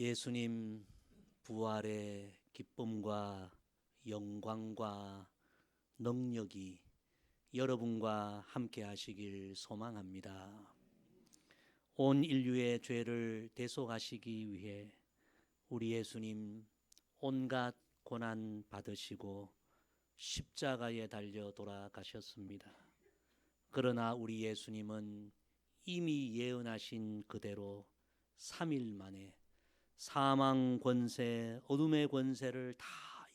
예수님 부활의 기쁨과 영광과 능력이 여러분과 함께 하시길 소망합니다. 온 인류의 죄를 대속하시기 위해 우리 예수님 온갖 고난 받으시고 십자가에 달려 돌아가셨습니다. 그러나 우리 예수님은 이미 예언하신 그대로 3일 만에 사망 권세, 어둠의 권세를 다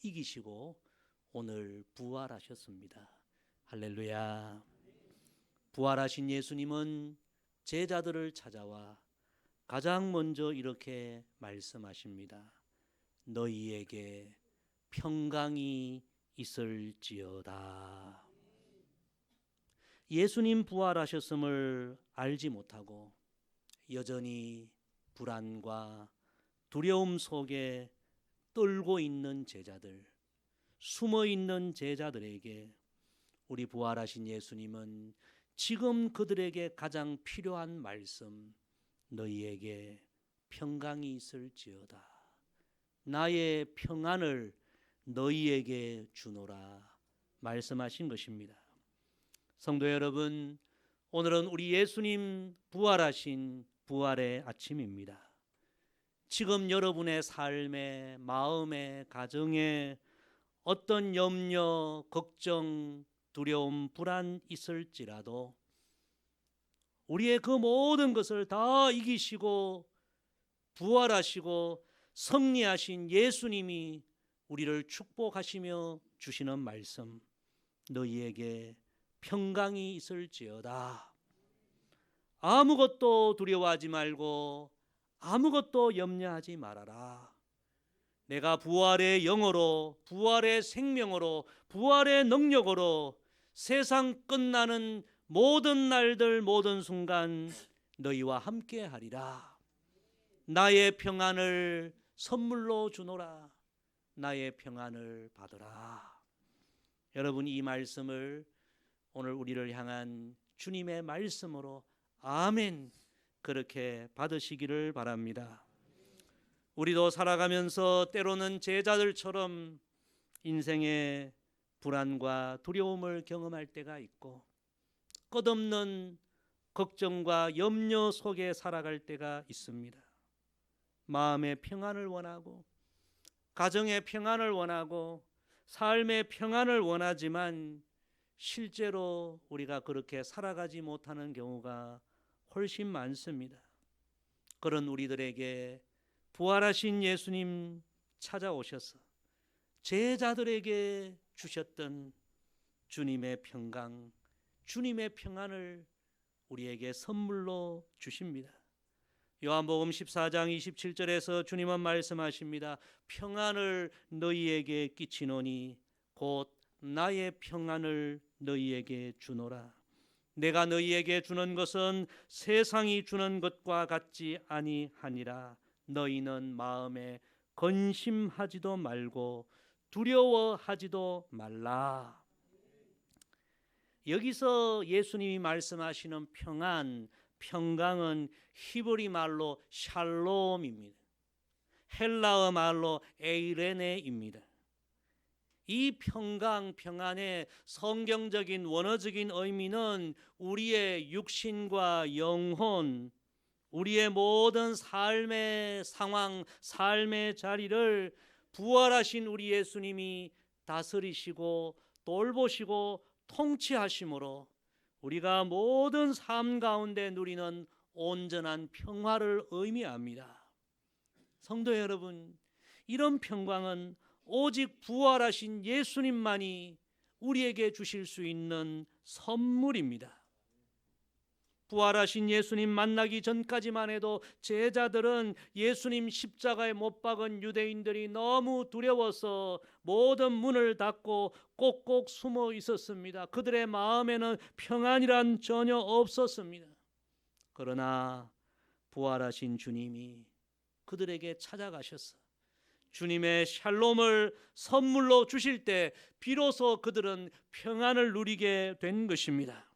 이기시고 오늘 부활하셨습니다. 할렐루야. 부활하신 예수님은 제자들을 찾아와 가장 먼저 이렇게 말씀하십니다. 너희에게 평강이 있을지어다. 예수님 부활하셨음을 알지 못하고 여전히 불안과 두려움 속에 떨고 있는 제자들, 숨어 있는 제자들에게 우리 부활하신 예수님은 지금 그들에게 가장 필요한 말씀, 너희에게 평강이 있을지어다. 나의 평안을 너희에게 주노라 말씀하신 것입니다. 성도 여러분, 오늘은 우리 예수님 부활하신 부활의 아침입니다. 지금 여러분의 삶에, 마음에, 가정에 어떤 염려, 걱정, 두려움, 불안 있을지라도 우리의 그 모든 것을 다 이기시고 부활하시고 승리하신 예수님이 우리를 축복하시며 주시는 말씀 너희에게 평강이 있을지어다. 아무것도 두려워하지 말고 아무것도 염려하지 말아라. 내가 부활의 영으로 부활의 생명으로 부활의 능력으로 세상 끝나는 모든 날들 모든 순간 너희와 함께 하리라. 나의 평안을 선물로 주노라. 나의 평안을 받으라. 여러분 이 말씀을 오늘 우리를 향한 주님의 말씀으로 아멘 그렇게 받으시기를 바랍니다. 우리도 살아가면서 때로는 제자들처럼 인생의 불안과 두려움을 경험할 때가 있고 끝없는 걱정과 염려 속에 살아갈 때가 있습니다. 마음의 평안을 원하고 가정의 평안을 원하고 삶의 평안을 원하지만 실제로 우리가 그렇게 살아가지 못하는 경우가 훨씬 많습니다. 그런 우리들에게 부활하신 예수님 찾아오셔서 제자들에게 주셨던 주님의 평강, 주님의 평안을 우리에게 선물로 주십니다. 요한복음 14장 27절에서 주님은 말씀하십니다. 평안을 너희에게 끼치노니 곧 나의 평안을 너희에게 주노라. 내가 너희에게 주는 것은 세상이 주는 것과 같지 아니하니라. 너희는 마음에 건심하지도 말고 두려워하지도 말라. 여기서 예수님이 말씀하시는 평안, 평강은 히브리 말로 샬롬입니다. 헬라어 말로 에이레네입니다. 이 평강, 평안의 성경적인 원어적인 의미는 우리의 육신과 영혼, 우리의 모든 삶의 상황, 삶의 자리를 부활하신 우리 예수님이 다스리시고 돌보시고 통치하심으로 우리가 모든 삶 가운데 누리는 온전한 평화를 의미합니다. 성도 여러분, 이런 평강은 오직 부활하신 예수님만이 우리에게 주실 수 있는 선물입니다. 부활하신 예수님 만나기 전까지만 해도 제자들은 예수님 십자가에 못 박은 유대인들이 너무 두려워서 모든 문을 닫고 꼭꼭 숨어 있었습니다. 그들의 마음에는 평안이란 전혀 없었습니다. 그러나 부활하신 주님이 그들에게 찾아가셔서 주님의 샬롬을 선물로 주실 때 비로소 그들은 평안을 누리게 된 것입니다.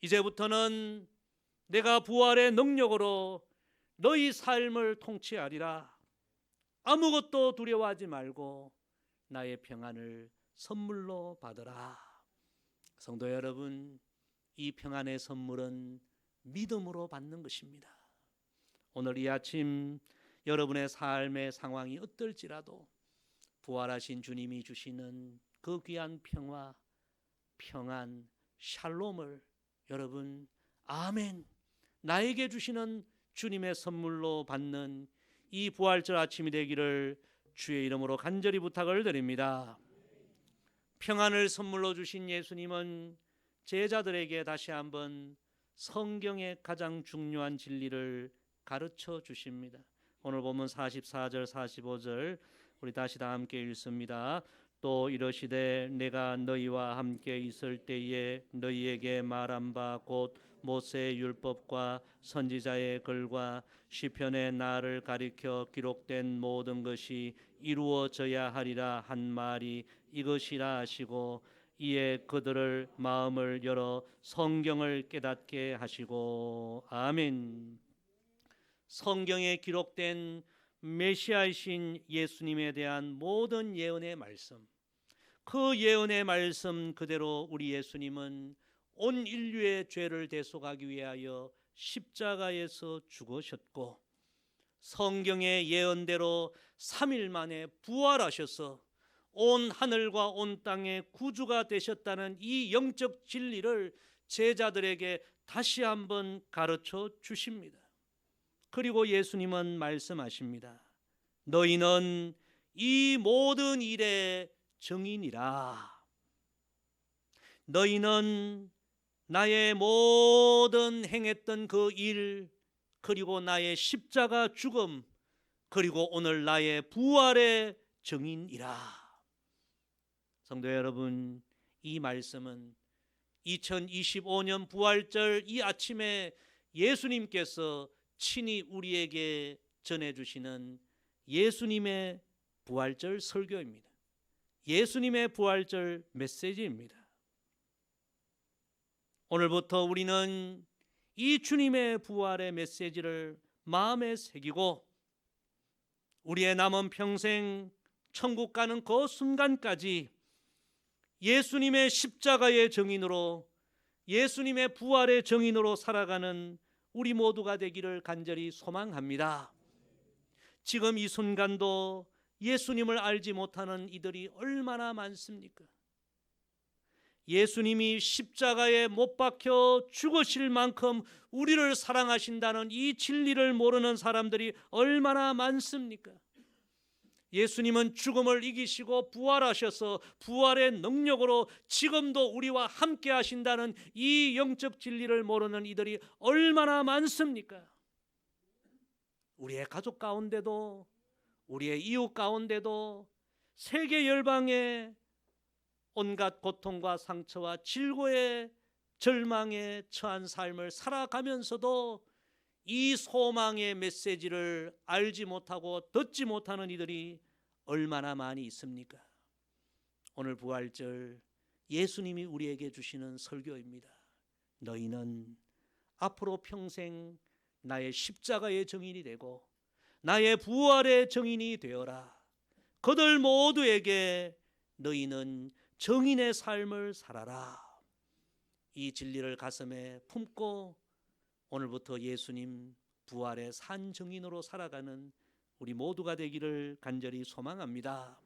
이제부터는 내가 부활의 능력으로 너희 삶을 통치하리라. 아무것도 두려워하지 말고 나의 평안을 선물로 받으라. 성도 여러분, 이 평안의 선물은 믿음으로 받는 것입니다. 오늘 이 아침 여러분의 삶의 상황이 어떨지라도 부활하신 주님이 주시는 그 귀한 평화, 평안, 샬롬을 여러분 아멘 나에게 주시는 주님의 선물로 받는 이 부활절 아침이 되기를 주의 이름으로 간절히 부탁을 드립니다. 평안을 선물로 주신 예수님은 제자들에게 다시 한번 성경의 가장 중요한 진리를 가르쳐 주십니다. 오늘 보면 44절 45절 우리 다시 다 함께 읽습니다. 또 이러시되 내가 너희와 함께 있을 때에 너희에게 말한 바 곧 모세의 율법과 선지자의 글과 시편의 나를 가리켜 기록된 모든 것이 이루어져야 하리라 한 말이 이것이라 하시고 이에 그들을 마음을 열어 성경을 깨닫게 하시고 아멘. 성경에 기록된 메시아이신 예수님에 대한 모든 예언의 말씀, 그 예언의 말씀 그대로 우리 예수님은 온 인류의 죄를 대속하기 위하여 십자가에서 죽으셨고 성경의 예언대로 3일 만에 부활하셔서 온 하늘과 온 땅의 구주가 되셨다는 이 영적 진리를 제자들에게 다시 한번 가르쳐 주십니다. 그리고 예수님은 말씀하십니다. 너희는 이 모든 일의 정인이라. 너희는 나의 모든 행했던 그 일, 그리고 나의 십자가 죽음, 그리고 오늘 나의 부활의 정인이라. 성도 여러분, 이 말씀은 2025년 부활절 이 아침에 예수님께서 친히 우리에게 전해주시는 예수님의 부활절 설교입니다. 예수님의 부활절 메시지입니다. 오늘부터 우리는 이 주님의 부활의 메시지를 마음에 새기고 우리의 남은 평생 천국 가는 그 순간까지 예수님의 십자가의 정인으로 예수님의 부활의 정인으로 살아가는 우리 모두가 되기를 간절히 소망합니다. 지금 이 순간도 예수님을 알지 못하는 이들이 얼마나 많습니까? 예수님이 십자가에 못 박혀 죽으실 만큼 우리를 사랑하신다는 이 진리를 모르는 사람들이 얼마나 많습니까? 예수님은 죽음을 이기시고 부활하셔서 부활의 능력으로 지금도 우리와 함께 하신다는 이 영적 진리를 모르는 이들이 얼마나 많습니까? 우리의 가족 가운데도 우리의 이웃 가운데도 세계 열방에 온갖 고통과 상처와 질고의 절망에 처한 삶을 살아가면서도 이 소망의 메시지를 알지 못하고 듣지 못하는 이들이 얼마나 많이 있습니까? 오늘 부활절 예수님이 우리에게 주시는 설교입니다. 너희는 앞으로 평생 나의 십자가의 정인이 되고 나의 부활의 정인이 되어라. 그들 모두에게 너희는 정인의 삶을 살아라. 이 진리를 가슴에 품고 오늘부터 예수님 부활의 산 정인으로 살아가는 우리 모두가 되기를 간절히 소망합니다.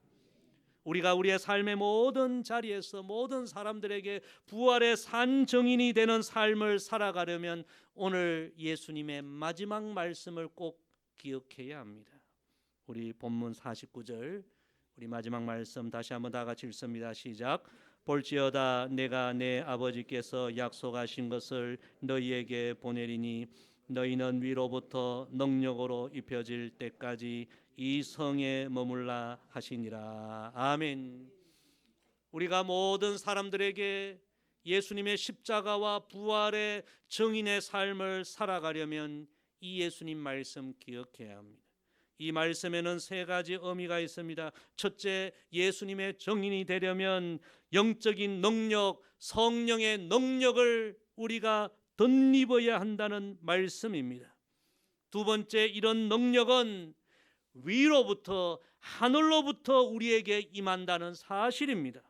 우리가 우리의 삶의 모든 자리에서 모든 사람들에게 부활의 산 정인이 되는 삶을 살아가려면 오늘 예수님의 마지막 말씀을 꼭 기억해야 합니다. 우리 본문 49절 우리 마지막 말씀 다시 한번 다 같이 읽습니다. 시작. 볼지어다 내가 내 아버지께서 약속하신 것을 너희에게 보내리니 너희는 위로부터 능력으로 입혀질 때까지 이 성에 머물라 하시니라. 아멘. 우리가 모든 사람들에게 예수님의 십자가와 부활의 정인의 삶을 살아가려면 이 예수님 말씀 기억해야 합니다. 이 말씀에는 세 가지 의미가 있습니다. 첫째, 예수님의 정인이 되려면 영적인 능력, 성령의 능력을 우리가 덧입어야 한다는 말씀입니다. 두 번째 이런 능력은 위로부터 하늘로부터 우리에게 임한다는 사실입니다.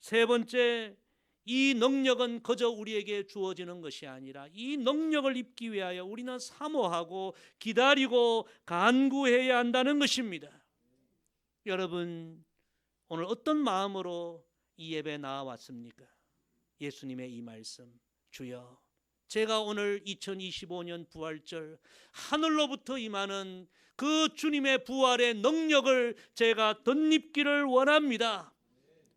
세 번째 이 능력은 그저 우리에게 주어지는 것이 아니라 이 능력을 입기 위하여 우리는 사모하고 기다리고 간구해야 한다는 것입니다. 여러분 오늘 어떤 마음으로 이 예배 나와왔습니까? 예수님의 이 말씀 주여 제가 오늘 2025년 부활절 하늘로부터 임하는 그 주님의 부활의 능력을 제가 덧입기를 원합니다.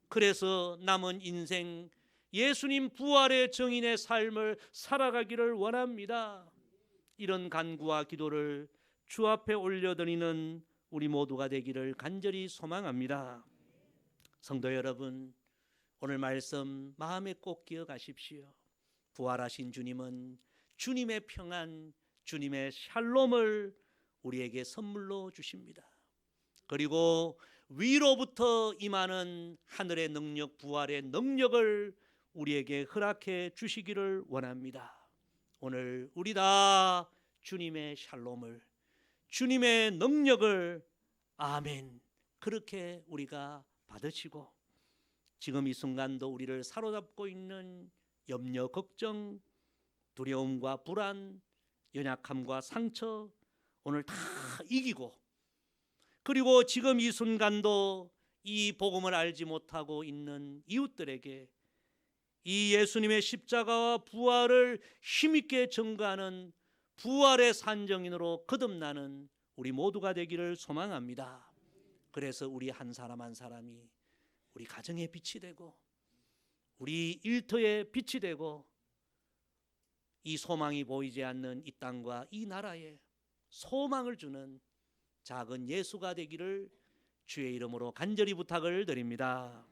그래서 남은 인생 예수님 부활의 정인의 삶을 살아가기를 원합니다. 이런 간구와 기도를 주 앞에 올려드리는 우리 모두가 되기를 간절히 소망합니다. 성도 여러분, 오늘 말씀 마음에 꼭 기억하십시오. 부활하신 주님은 주님의 평안, 주님의 샬롬을 우리에게 선물로 주십니다. 그리고 위로부터 임하는 하늘의 능력, 부활의 능력을 우리에게 허락해 주시기를 원합니다. 오늘 우리 다 주님의 샬롬을, 주님의 능력을 아멘 그렇게 우리가 받으시고 지금 이 순간도 우리를 사로잡고 있는 염려, 걱정, 두려움과 불안, 연약함과 상처 오늘 다 이기고 그리고 지금 이 순간도 이 복음을 알지 못하고 있는 이웃들에게 이 예수님의 십자가와 부활을 힘있게 증거하는 부활의 산정인으로 거듭나는 우리 모두가 되기를 소망합니다. 그래서 우리 한 사람 한 사람이 우리 가정의 빛이 되고 우리 일터의 빛이 되고 이 소망이 보이지 않는 이 땅과 이 나라에 소망을 주는 작은 예수가 되기를 주의 이름으로 간절히 부탁을 드립니다.